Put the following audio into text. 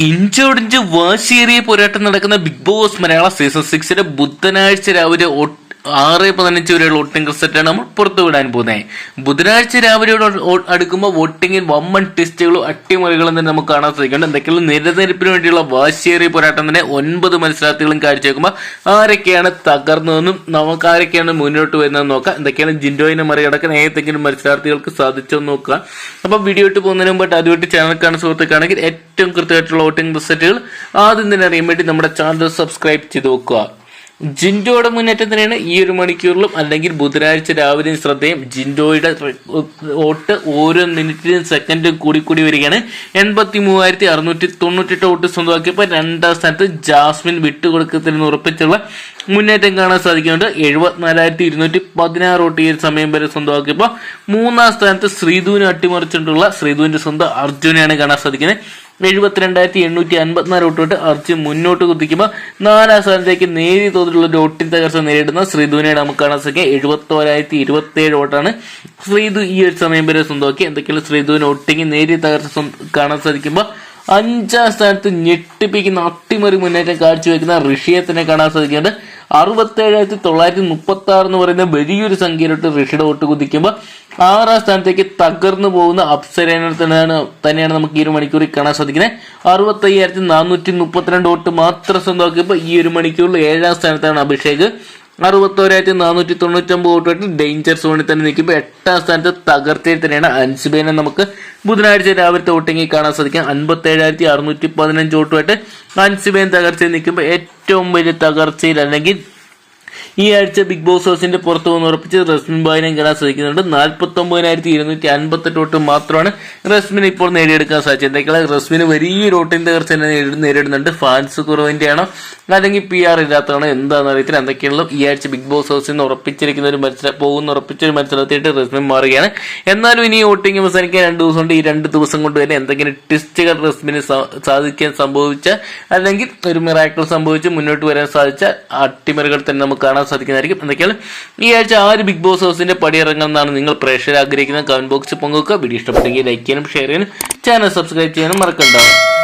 ഇഞ്ചോടിഞ്ച് വാശിയേറിയ പോരാട്ടം നടക്കുന്ന ബിഗ് ബോസ് മലയാള സീസൺ സിക്സിന്റെ ബുധനാഴ്ച രാവിലെ ഒ- ആറ് പതിനഞ്ച് വരെയുള്ള വോട്ടിംഗ് റിസൾട്ടാണ് നമ്മൾ പുറത്തു വിടാൻ പോകുന്നത്. ബുധനാഴ്ച രാവിലെയോട് അടുക്കുമ്പോൾ വോട്ടിംഗിൽ വമ്മൺ ടെസ്റ്റുകളും അട്ടിമറികളും തന്നെ നമുക്ക് കാണാൻ സാധിക്കുന്നുണ്ട് എന്തൊക്കെയാണ്? നിരനിരപ്പിന് വേണ്ടിയുള്ള വാശിയേറിയ പോരാട്ടം തന്നെ ഒൻപത് മത്സരാർത്ഥികളും കാഴ്ചവെക്കുമ്പോൾ ആരൊക്കെയാണ് തകർന്നതെന്നും നമുക്ക് ആരൊക്കെയാണ് മുന്നോട്ട് വരുന്നതെന്ന് നോക്കാം. എന്തൊക്കെയാണ് ജിൻഡോയിനെ മറികടക്കാൻ ഏതെങ്കിലും മത്സരാർത്ഥികൾക്ക് സാധിച്ചോ എന്ന് നോക്കുക അപ്പോൾ വീഡിയോ ഇട്ട് പോകുന്നതിന് മുമ്പായിട്ട് ആദ്യമായിട്ട് ചാനൽ കാണുന്ന സുഹൃത്തുക്കാണെങ്കിൽ ഏറ്റവും കൃത്യമായിട്ടുള്ള വോട്ടിംഗ് റിസൾട്ടുകൾ ആദ്യം തന്നെ അറിയാൻ വേണ്ടി നമ്മുടെ ചാനൽ സബ്സ്ക്രൈബ് ചെയ്ത് വെക്കുക. ജിൻഡോയുടെ മുന്നേറ്റം തന്നെയാണ് ഈ ഒരു മണിക്കൂറിലും അല്ലെങ്കിൽ ബുധനാഴ്ച രാവിലെയും ശ്രദ്ധയും ജിൻഡോയുടെ വോട്ട് ഓരോ മിനിറ്റിലും സെക്കൻഡും കൂടി കൂടി വരികയാണ്. എൺപത്തി മൂവായിരത്തി അറുന്നൂറ്റി തൊണ്ണൂറ്റെട്ട് വോട്ട് സ്വന്തമാക്കിയപ്പോൾ രണ്ടാം സ്ഥാനത്ത് ജാസ്മിൻ വിട്ടുകൊടുക്കത്തില്ലെന്ന് ഉറപ്പിച്ചുള്ള മുന്നേറ്റം കാണാൻ സാധിക്കുന്നുണ്ട്. എഴുപത്തിനാലായിരത്തി ഇരുന്നൂറ്റി പതിനാറ് വോട്ട് ഈ സമയം വരെ സ്വന്തമാക്കിയപ്പോൾ മൂന്നാം സ്ഥാനത്ത് ശ്രീധുവിനെ അട്ടിമറിച്ചിട്ടുള്ള ശ്രീധുവിന്റെ സ്വന്തം അർജുനെയാണ് കാണാൻ സാധിക്കുന്നത്. എഴുപത്തിരണ്ടായിരത്തി എണ്ണൂറ്റി അൻപത്തിനാല് വോട്ടോട്ട് അർജുൻ മുന്നോട്ട് കുത്തിക്കുമ്പോൾ നാലാം സ്ഥാനത്തേക്ക് നേരിയ തോതിലുള്ള ഒരു ഒട്ടി തകർച്ച നേരിടുന്ന ശ്രീധുവിനെ നമുക്ക് കാണാൻ സാധിക്കുക എഴുപത്തോരായിരത്തി ഇരുപത്തി ഏഴ് വോട്ടാണ് ശ്രീധു ഈ ഒരു സമയം വരെ സ്വന്തമാക്കി. എന്തൊക്കെയാണ് ശ്രീധുവിന് ഒട്ടിക്ക് നേരിയ തകർച്ച കാണാൻ സാധിക്കുമ്പോൾ അഞ്ചാം സ്ഥാനത്ത് ഞെട്ടിപ്പിക്കുന്ന അട്ടിമറി മുന്നേറ്റം കാഴ്ചവെക്കുന്ന ഋഷിയെ തന്നെ കാണാൻ സാധിക്കുന്നുണ്ട് അറുപത്തേഴായിരത്തി തൊള്ളായിരത്തി മുപ്പത്തി ആറ് എന്ന് പറയുന്ന വലിയൊരു സംഖ്യയിലോട്ട് ഋഷിയുടെ വോട്ട് കുതിക്കുമ്പോൾ ആറാം സ്ഥാനത്തേക്ക് തകർന്നു പോകുന്ന അപ്സരേനെ തന്നെയാണ് തന്നെയാണ് നമുക്ക് ഈ ഒരു മണിക്കൂറിൽ കാണാൻ സാധിക്കുന്നത്. അറുപത്തയ്യായിരത്തി നാനൂറ്റി മുപ്പത്തിരണ്ട് വോട്ട് മാത്രം സ്വന്തമാക്കിയപ്പോൾ ഈ ഒരു മണിക്കൂറിൽ ഏഴാം സ്ഥാനത്താണ് അഭിഷേക്. അറുപത്തോരായിരത്തി നാനൂറ്റി തൊണ്ണൂറ്റൊമ്പത് വോട്ടുമായിട്ട് ഡേഞ്ചർ സോണിൽ തന്നെ നിൽക്കുമ്പോൾ എട്ടാം സ്ഥാനത്ത് തകർച്ചയിൽ തന്നെയാണ് അൻസുബേനെ നമുക്ക് ബുധനാഴ്ച രാവിലത്തെ വോട്ടിങ്ങിൽ കാണാൻ സാധിക്കും. അൻപത്തേഴായിരത്തി അറുന്നൂറ്റി പതിനഞ്ച് വോട്ടുമായിട്ട് അൻസുബേൻ തകർച്ചയിൽ നിൽക്കുമ്പോൾ ഏറ്റവും വലിയ തകർച്ചയിൽ അല്ലെങ്കിൽ ഈ ആഴ്ച ബിഗ് ബോസ് ഹൗസിന്റെ പുറത്തു വന്ന് ഉറപ്പിച്ച് റസ്മിൻ ബായിനെ കാണാൻ നാൽപ്പത്തി ഒമ്പതിനായിരത്തി ഇരുന്നൂറ്റി അൻപത്തെട്ട് വോട്ട് മാത്രമാണ് റസ്മിന് ഇപ്പോൾ നേടിയെടുക്കാൻ സാധിച്ചത്. എന്തൊക്കെയാണ് റസ്മിന് വലിയൊരു വോട്ടിന്റെ തകർച്ച തന്നെ നേരിടുന്നുണ്ട്. ഫാൻസ് കുറവിന്റെ ആണോ അല്ലെങ്കിൽ പി ആർ ഇല്ലാത്തതാണോ? എന്താണെന്ന് അറിയത്തില്ല. എന്തൊക്കെയാണല്ലോ ഈ ആഴ്ച ബിഗ് ബോസ് ഹൗസിൽ നിന്ന് ഉറപ്പിച്ചിരിക്കുന്ന ഒരു മത്സരം പോകുന്ന ഉറപ്പിച്ച ഒരു മത്സരത്തിയിട്ട് റസ്മിൻ മാറുകയാണ്. എന്നാലും ഇനി വോട്ടിംഗ് അവസാനിക്കാൻ രണ്ട് ദിവസം കൊണ്ട് ഈ രണ്ട് ദിവസം കൊണ്ട് തന്നെ എന്തെങ്കിലും ടിസ്റ്റുകൾ റസ്മിന് സാധിക്കാൻ സംഭവിച്ച അല്ലെങ്കിൽ ഒരു മിറാക്കിൾ സംഭവിച്ച് മുന്നോട്ട് വരാൻ സാധിച്ച അട്ടിമറികൾ തന്നെ നമുക്ക് കാണാൻ സാധിക്കുന്നതായിരിക്കും. എന്തൊക്കെയാണ്? ഈ ആഴ്ച ആര് ബിഗ് ബോസ് ഹൗസിന്റെ പടി പടിയിറങ്ങുമെന്നാണ് നിങ്ങൾ പ്രേക്ഷകർ ആഗ്രഹിക്കുന്ന കമന്റ് ബോക്സിൽ പങ്കുവെക്കുക. വീഡിയോ ഇഷ്ടപ്പെട്ടെങ്കിൽ ലൈക്ക് ചെയ്യാനും ഷെയർ ചെയ്യാനും ചാനൽ സബ്സ്ക്രൈബ് ചെയ്യാനും മറക്കണ്ടാവും